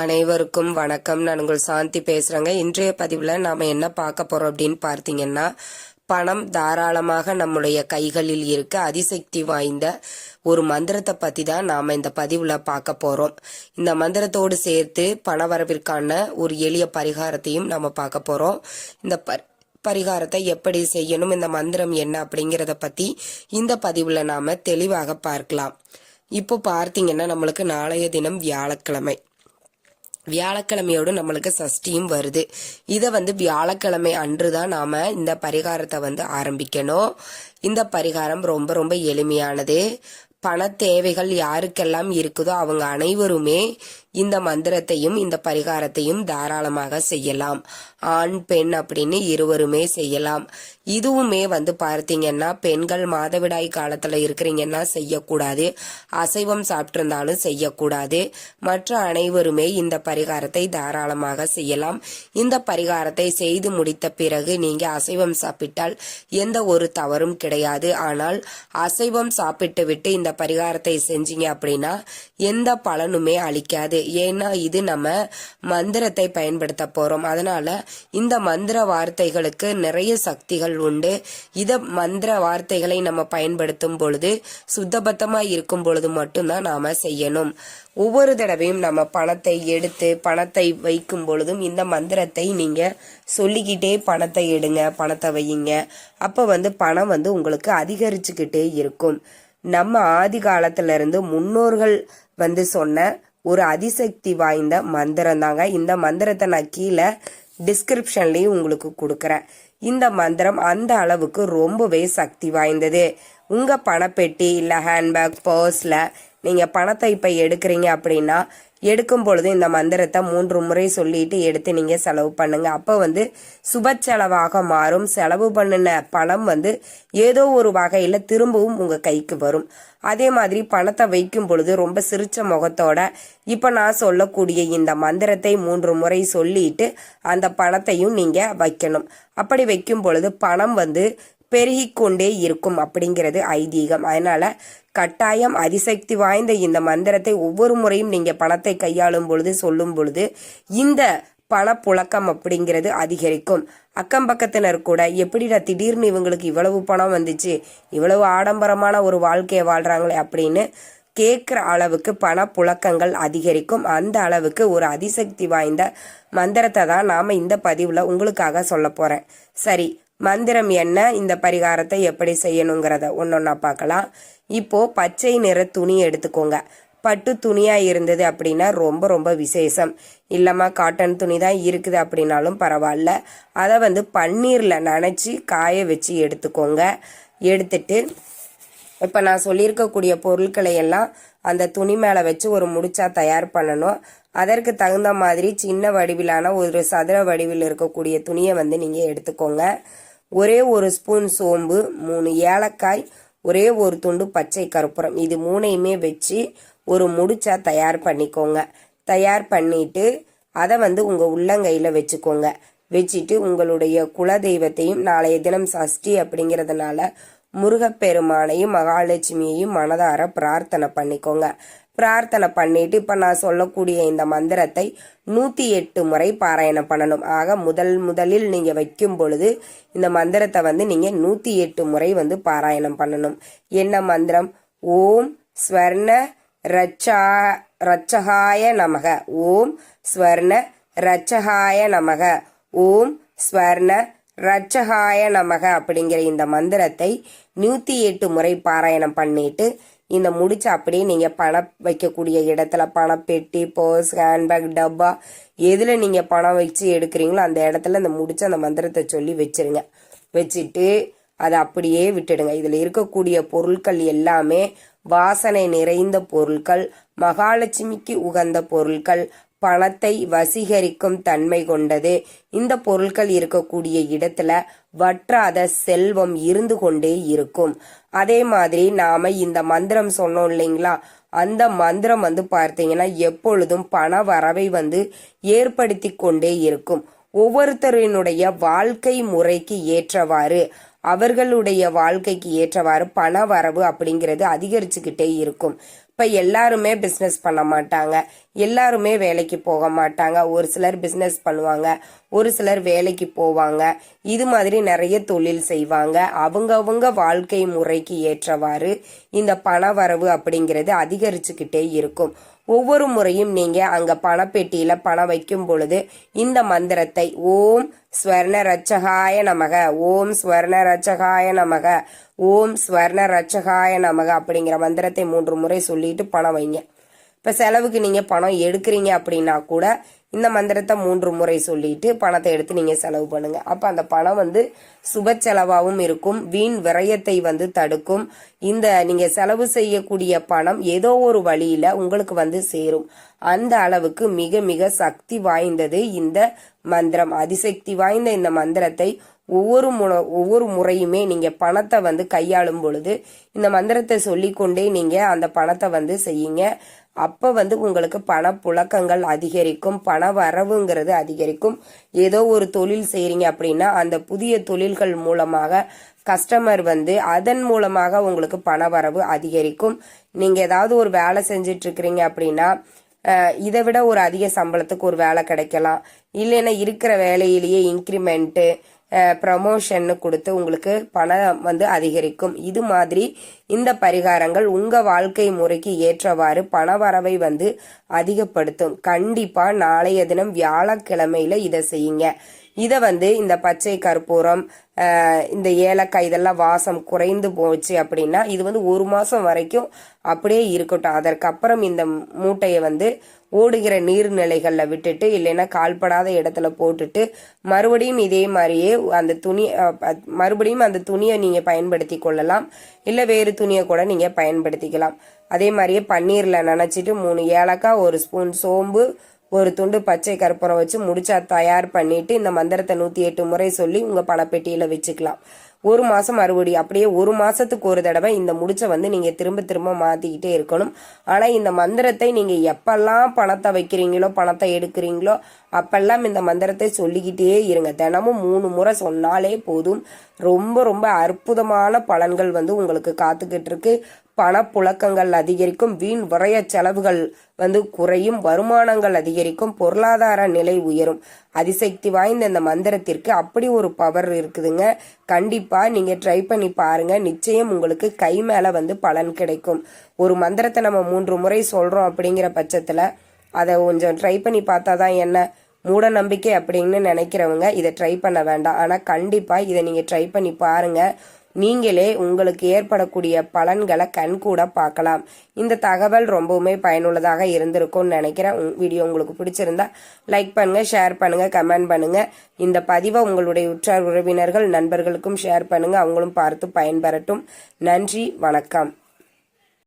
அனைவருக்கும் வணக்கம். நான் உங்கள் சாந்தி பேசுகிறேங்க இன்றைய பதிவில் நாம் என்ன பார்க்க போகிறோம் அப்படின்னு பார்த்தீங்கன்னா பணம் தாராளமாக நம்முடைய கைகளில் இருக்க. அதிசக்தி வாய்ந்த ஒரு மந்திரத்தை பற்றி தான் நாம் இந்த பதிவில் பார்க்க போகிறோம் இந்த மந்திரத்தோடு சேர்த்து பணவரவிற்கான ஒரு எளிய பரிகாரத்தையும் நாம பார்க்க போகிறோம் இந்த ப- பரிகாரத்தை எப்படி செய்யணும் இந்த மந்திரம் என்ன அப்படிங்கிறத பற்றி இந்த பதிவில் நாம் தெளிவாக பார்க்கலாம். இப்போ பார்த்தீங்கன்னா நம்மளுக்கு நாளைய தினம் வியாழக்கிழமை. வியாழக்கிழமையோடு நம்மளுக்கு சஷ்டியும் வருது. இதை வந்து வியாழக்கிழமை அன்று தான் நாம இந்த பரிகாரத்தை வந்து ஆரம்பிக்கணும். இந்த பரிகாரம் ரொம்ப ரொம்ப எளிமையானது. பண தேவைகள் யாருக்கெல்லாம் இருக்குதோ அவங்க அனைவருமே இந்த மந்திரத்தையும் இந்த பரிகாரத்தையும் தாராளமாக செய்யலாம். ஆண் பெண் அப்படின்னு இருவருமே செய்யலாம். இதுவுமே வந்து பார்த்தீங்கன்னா பெண்கள் மாதவிடாய் காலத்துல இருக்கிறீங்கன்னா செய்யக்கூடாது. அசைவம் சாப்பிட்டிருந்தாலும் செய்யக்கூடாது. மற்ற அனைவருமே இந்த பரிகாரத்தை தாராளமாக செய்யலாம். இந்த பரிகாரத்தை செய்து முடித்த பிறகு நீங்க அசைவம் சாப்பிட்டால் எந்த ஒரு தவறும் கிடையாது. ஆனால் அசைவம் சாப்பிட்டு விட்டு இந்த பரிகாரத்தை செஞ்சீங்க அப்படின்னா எந்த பலனுமே அளிக்காது. ஏன்னா இது நம்ம மந்திரத்தை பயன்படுத்த போறோம். அதனால இந்த மந்திர வார்த்தைகளுக்கு நிறைய சக்திகள் உண்டு. இத மந்திர வார்த்தைகளை நம்ம பயன்படுத்தும் பொழுது சுத்தபத்தமா இருக்கும் பொழுது மட்டும்தான் நாம செய்யணும். ஒவ்வொரு தடவையும் நம்ம பணத்தை எடுத்து பணத்தை வைக்கும் பொழுதும் இந்த மந்திரத்தை நீங்க சொல்லிக்கிட்டே பணத்தை எடுங்க பணத்தை வையுங்க. அப்ப வந்து பணம் வந்து உங்களுக்கு அதிகரிச்சுக்கிட்டே இருக்கும். நம்ம ஆதி காலத்துல இருந்து முன்னோர்கள் வந்து சொன்ன ஒரு அதிசக்தி வாய்ந்த மந்திரம் தாங்க இந்த மந்திரத்தை நான் கீழே டிஸ்கிரிப்ஷன்லையும் உங்களுக்கு கொடுக்குறேன். இந்த மந்திரம் அந்த அளவுக்கு ரொம்பவே சக்தி வாய்ந்தது. உங்கள் பணப்பெட்டி இல்லை ஹேண்ட்பேக் பர்ஸில் நீங்கள் பணத்தை இப்போ எடுக்கிறீங்க அப்படின்னா எடுக்கும் பொழுது இந்த மந்திரத்தை மூன்று முறை சொல்லிட்டு எடுத்து நீங்க செலவு பண்ணுங்க. அப்போ வந்து சுப செலவாக மாறும். செலவு பண்ணின பணம் வந்து ஏதோ ஒரு வகையில திரும்பவும் உங்க கைக்கு வரும். அதே மாதிரி பணத்தை வைக்கும் பொழுது ரொம்ப சிரிச்ச முகத்தோட இப்ப நான் சொல்லக்கூடிய இந்த மந்திரத்தை மூன்று முறை சொல்லிட்டு அந்த பணத்தையும் நீங்க வைக்கணும். அப்படி வைக்கும் பொழுது பணம் வந்து பெருகிக்கொண்டே இருக்கும் அப்படிங்கிறது ஐதீகம். அதனால கட்டாயம் அதிசக்தி வாய்ந்த இந்த மந்திரத்தை ஒவ்வொரு முறையும் நீங்க பணத்தை கையாளும் பொழுது சொல்லும் பொழுது இந்த பணப்புழக்கம் அப்படிங்கிறது அதிகரிக்கும். அக்கம் பக்கத்தினர் கூட எப்படிடா திடீர்னு இவங்களுக்கு இவ்வளவு பணம் வந்துச்சு இவ்வளவு ஆடம்பரமான ஒரு வாழ்க்கையை வாழ்றாங்களே அப்படின்னு கேட்குற அளவுக்கு பணப்புழக்கங்கள் அதிகரிக்கும். அந்த அளவுக்கு ஒரு அதிசக்தி வாய்ந்த மந்திரத்தை தான் நாம இந்த பதிவில் உங்களுக்காக சொல்ல போறேன். சரி மந்திரம் என்ன இந்த பரிகாரத்தை எப்படி செய்யணுங்கிறத ஒன்னொன்னா பார்க்கலாம். இப்போ பச்சை நிற துணி எடுத்துக்கோங்க. பட்டு துணியா இருந்தது அப்படின்னா ரொம்ப ரொம்ப விசேஷம். இல்லைம்மா காட்டன் துணி தான் இருக்குது அப்படின்னாலும் பரவாயில்ல. அதை வந்து பன்னீர்ல நனைச்சி காய வச்சு எடுத்துக்கோங்க. எடுத்துட்டு இப்போ நான் சொல்லியிருக்கக்கூடிய பொருட்களை எல்லாம் அந்த துணி மேலே வச்சு ஒரு முடிச்சா தயார் பண்ணணும். அதற்கு தகுந்த மாதிரி சின்ன வடிவிலான ஒரு சதுர வடிவில் இருக்கக்கூடிய துணியை வந்து நீங்கள் எடுத்துக்கோங்க. ஒரே ஒரு ஸ்பூன் சோம்பு மூணு ஏலக்காய் ஒரே ஒரு துண்டு பச்சை கற்பூரம் இது மூணையுமே வச்சு ஒரு முடிச்சா தயார் பண்ணிக்கோங்க. தயார் பண்ணிட்டு அதை வந்து உங்கள் உள்ளங்கையில் வச்சுக்கோங்க. வச்சுட்டு உங்களுடைய குலதெய்வத்தையும் நாளைய தினம் சஷ்டி அப்படிங்கிறதுனால முருகப்பெருமானையும் மகாலட்சுமியையும் மனதார பிரார்த்தனை பண்ணிக்கோங்க. பிரார்த்தனை பண்ணிட்டு இப்ப நான் சொல்லக்கூடிய இந்த மந்திரத்தை நூத்தி எட்டு முறை பாராயணம் பண்ணணும். ஆக முதல் முதலில் நீங்க வைக்கும் பொழுது இந்த மந்திரத்தை வந்து நீங்க நூத்தி எட்டு முறை வந்து பாராயணம் பண்ணணும். என்ன மந்திரம்? ஓம் ஸ்வர்ண ரச்சா ரச்சகாய நமக. ஓம் ஸ்வர்ண ரச்சகாய நமக. ஓம் ஸ்வர்ண ரச்சகாய நமக அப்படிங்கிற இந்த மந்திரத்தை நூத்தி எட்டு முறை பாராயணம் பண்ணிட்டு இந்த முடிச்சு அப்படியே நீங்கள் பணம் வைக்கக்கூடிய இடத்துல பணப்பெட்டி பர்ஸ் ஹேண்ட்பேக் டப்பா எதில் நீங்கள் பணம் வச்சு எடுக்கிறீங்களோ அந்த இடத்துல அந்த முடிச்சு அந்த மந்திரத்தை சொல்லி வச்சிருங்க. வச்சுட்டு அதை அப்படியே விட்டுடுங்க. இதில் இருக்கக்கூடிய பொருட்கள் எல்லாமே வாசனை நிறைந்த பொருட்கள் மகாலட்சுமிக்கு உகந்த பொருட்கள் பணத்தை வசீகரிக்கும் தன்மை கொண்டது. இந்த பொருட்கள் இருக்கக்கூடிய இடத்துல வற்றாத செல்வம் இருந்து கொண்டே இருக்கும். அதே மாதிரி நாம இந்த மந்திரம் சொன்னோம் இல்லைங்களா? அந்த மந்திரம் வந்து பார்த்தீங்கன்னா எப்பொழுதும் பண வரவை வந்து ஏற்படுத்தி கொண்டே இருக்கும். ஒவ்வொருத்தரினுடைய வாழ்க்கை முறைக்கு ஏற்றவாறு அவர்களுடைய வாழ்க்கைக்கு ஏற்றவாறு பண வரவு அப்படிங்கிறது அதிகரிச்சுக்கிட்டே இருக்கும். இப்போ எல்லாருமே பிஸ்னஸ் பண்ண மாட்டாங்க. எல்லாருமே வேலைக்கு போக மாட்டாங்க. ஒரு சிலர் பிஸ்னஸ் பண்ணுவாங்க. ஒரு சிலர் வேலைக்கு போவாங்க. இது மாதிரி நிறைய தொழில் செய்வாங்க. அவங்கவுங்க வாழ்க்கை முறைக்கு ஏற்றவாறு இந்த பண வரவு அப்படிங்கிறது அதிகரிச்சுக்கிட்டே இருக்கும். ஒவ்வொரு முறையும் நீங்க அங்க பணப்பெட்டியில பணம் வைக்கும் பொழுது இந்த மந்திரத்தை ஓம் ஸ்வர்ண ரட்சகாய நமக ஓம் ஸ்வர்ண ரட்சகாய நமக ஓம் ஸ்வர்ண ரட்சகாய நமக அப்படிங்கிற மந்திரத்தை மூன்று முறை சொல்லிட்டு பணம் வைங்க. இப்ப செலவுக்கு நீங்க பணம் எடுக்கிறீங்க அப்படின்னா கூட இந்த மந்திரத்தை மூன்று முறை சொல்லிட்டு பணத்தை எடுத்து நீங்க செலவு பண்ணுங்க. அப்ப அந்த பணம் வந்து சுப செலவாகவும் இருக்கும். வீண் விரயத்தை வந்து தடுக்கும். இந்த நீங்க செலவு செய்யக்கூடிய பணம் ஏதோ ஒரு வழியில உங்களுக்கு வந்து சேரும். அந்த அளவுக்கு மிக மிக சக்தி வாய்ந்தது இந்த மந்திரம். அதிசக்தி வாய்ந்த இந்த மந்திரத்தை ஒவ்வொரு முறை ஒவ்வொரு முறையுமே நீங்க பணத்தை வந்து கையாளும் பொழுது இந்த மந்திரத்தை சொல்லிக்கொண்டே நீங்க அந்த பணத்தை வந்து செய்யுங்க. அப்போ வந்து உங்களுக்கு பண புழக்கங்கள் அதிகரிக்கும் பண வரவுங்கிறது அதிகரிக்கும். ஏதோ ஒரு தொழில் செய்கிறீங்க அப்படின்னா அந்த புதிய தொழில்கள் மூலமாக கஸ்டமர் வந்து அதன் மூலமாக உங்களுக்கு பண வரவு அதிகரிக்கும். நீங்கள் ஏதாவது ஒரு வேலை செஞ்சிட்ருக்கிறீங்க அப்படின்னா இதை விட ஒரு அதிக சம்பளத்துக்கு ஒரு வேலை கிடைக்கலாம். இல்லைன்னா இருக்கிற வேலையிலேயே இன்க்ரிமெண்ட்டு ப்ரமோஷன்னு கொடுத்து உங்களுக்கு பணம் வந்து அதிகரிக்கும். இது மாதிரி இந்த பரிகாரங்கள் உங்க வாழ்க்கை முறைக்கு ஏற்றவாறு பண வரவை வந்து அதிகப்படுத்தும். கண்டிப்பா நாளைய தினம் வியாழக்கிழமையில இதை செய்யுங்க. இதை வந்து இந்த பச்சை கற்பூரம் இந்த ஏலக்காய் இதெல்லாம் வாசம் குறைந்து போச்சு அப்படின்னா இது வந்து ஒரு மாதம் வரைக்கும் அப்படியே இருக்கட்டும். அதற்கப்புறம் இந்த மூட்டையை வந்து ஓடுகிற நீர்நிலைகளில் விட்டுட்டு இல்லைன்னா கால்படாத இடத்துல போட்டுட்டு மறுபடியும் இதே மாதிரியே அந்த துணி மறுபடியும் அந்த துணியை நீங்கள் பயன்படுத்தி கொள்ளலாம். இல்லை வேறு துணியை கூட நீங்கள் பயன்படுத்திக்கலாம். அதே மாதிரியே பன்னீரில் நினச்சிட்டு மூணு ஏலக்காய் ஒரு ஸ்பூன் சோம்பு ஒரு துண்டு பச்சை கற்பூரம் வச்சு முடிச்சா தயார் பண்ணிட்டு இந்த மந்திரத்தை நூத்தி எட்டு முறை சொல்லி உங்க பணப்பெட்டியில வச்சுக்கலாம். ஒரு மாசம் மறுபடி அப்படியே ஒரு மாசத்துக்கு ஒரு தடவை இந்த முடிச்ச வந்து நீங்க திரும்ப திரும்ப மாத்திக்கிட்டே இருக்கணும். ஆனா இந்த மந்திரத்தை நீங்க எப்பெல்லாம் பணத்தை வைக்கிறீங்களோ பணத்தை எடுக்கிறீங்களோ அப்பெல்லாம் இந்த மந்திரத்தை சொல்லிக்கிட்டே இருங்க. தினமும் மூணு முறை சொன்னாலே போதும். ரொம்ப ரொம்ப அற்புதமான பலன்கள் வந்து உங்களுக்கு காத்துக்கிட்டு இருக்கு. பணப்புழக்கங்கள் அதிகரிக்கும் வீண் விரய செலவுகள் வந்து குறையும் வருமானங்கள் அதிகரிக்கும் பொருளாதார நிலை உயரும். அதிசக்தி வாய்ந்த இந்த மந்திரத்திற்கு அப்படி ஒரு பவர் இருக்குதுங்க. கண்டிப்பா நீங்க ட்ரை பண்ணி பாருங்க. நிச்சயம் உங்களுக்கு கை மேல வந்து பலன் கிடைக்கும். ஒரு மந்திரத்தை நம்ம மூன்று முறை சொல்றோம் அப்படிங்கிற பட்சத்துல அதை கொஞ்சம் ட்ரை பண்ணி பார்த்தா தான் என்ன? மூட நம்பிக்கை அப்படின்னு நினைக்கிறவங்க இதை ட்ரை பண்ண வேண்டாம். ஆனால் கண்டிப்பாக இதை நீங்கள் ட்ரை பண்ணி பாருங்கள் நீங்களே உங்களுக்கு ஏற்படக்கூடிய பலன்களை கண்கூட பார்க்கலாம். இந்த தகவல் ரொம்பவுமே பயனுள்ளதாக இருந்திருக்கும்னு நினைக்கிறேன். வீடியோ உங்களுக்கு பிடிச்சிருந்தா லைக் பண்ணுங்க ஷேர் பண்ணுங்க கமெண்ட் பண்ணுங்க. இந்த பதிவை உங்களுடைய உற்றார் உறவினர்கள் நண்பர்களுக்கும் ஷேர் பண்ணுங்க. அவங்களும் பார்த்து பயன்பெறட்டும். நன்றி வணக்கம்.